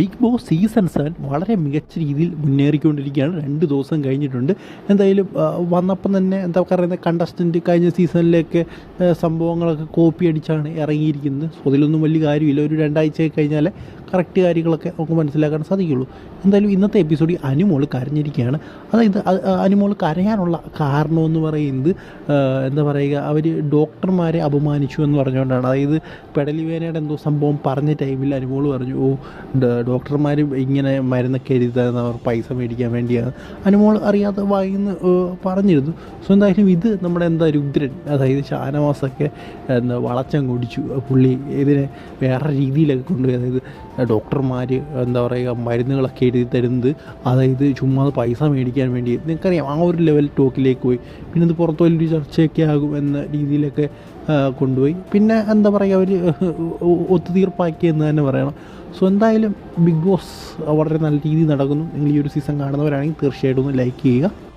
Big boss season seven വളരെ മികച്ച രീതിയിൽ മുന്നേറിക്കൊണ്ടിരിക്കുകയാണ്. രണ്ട് ദിവസം കഴിഞ്ഞിട്ടുണ്ട്. എന്തായാലും വന്നപ്പം തന്നെ എന്താ പറയുന്നത് കണ്ടസ്റ്റന്റ് കഴിഞ്ഞ സീസണിലേക്ക് സംഭവങ്ങളൊക്കെ കോപ്പി അടിച്ചാണ് ഇറങ്ങിയിരിക്കുന്നത്. സോ അതിലൊന്നും വലിയ കാര്യമില്ല. ഒരു രണ്ടാഴ്ച കഴിഞ്ഞാൽ കറക്റ്റ് കാര്യങ്ങളൊക്കെ നമുക്ക് മനസ്സിലാക്കാൻ സാധിക്കുള്ളൂ. എന്തായാലും ഇന്നത്തെ എപ്പിസോഡിൽ അനുമോൾ കരഞ്ഞിരിക്കുകയാണ്. അതായത് അനുമോൾ കരയാനുള്ള കാരണമെന്ന് പറയുന്നത് എന്താ പറയുക അവർ ഡോക്ടർമാരെ അപമാനിച്ചു എന്ന് പറഞ്ഞുകൊണ്ടാണ്. അതായത് പെടലിവേനയുടെ എന്തോ സംഭവം പറഞ്ഞ ടൈമിൽ അനുമോൾ പറഞ്ഞു ഓ ഡോക്ടർമാർ ഇങ്ങനെ മരുന്നൊക്കെ എഴുതി അവർ പൈസ മേടിക്കാൻ വേണ്ടിയാണ്. അനുമോൾ അറിയാതെ വായിന്ന് പറഞ്ഞിരുന്നു. സോ എന്തായാലും ഇത് നമ്മുടെ എന്താ രുദ്രൻ അതായത് ഷാനവാസൊക്കെ എന്താ വളച്ചം കുടിച്ചു പുള്ളി ഇതിനെ വേറെ രീതിയിലൊക്കെ കൊണ്ടുപോയി അതായത് ഡോക്ടർമാർ എന്താ പറയുക മരുന്നുകളൊക്കെ എഴുതി തരുന്നത്. അതായത് ചുമ്മാ പൈസ മേടിക്കാൻ വേണ്ടി. നിങ്ങൾക്കറിയാം ആ ഒരു ലെവൽ ടോക്കിലേക്ക് പോയി. പിന്നെ ഇത് പുറത്ത് വലിയൊരു ചർച്ചയൊക്കെ ആകും എന്ന രീതിയിലൊക്കെ കൊണ്ടുപോയി. പിന്നെ എന്താ പറയുക അവർ ഒത്തുതീർപ്പാക്കി എന്ന് തന്നെ പറയണം. സോ എന്തായാലും ബിഗ് ബോസ് വളരെ നല്ല രീതിയിൽ നടക്കുന്നു. നിങ്ങൾ ഈ ഒരു സീസൺ കാണുന്നവരാണെങ്കിൽ തീർച്ചയായിട്ടും ഒന്ന് ലൈക്ക് ചെയ്യുക.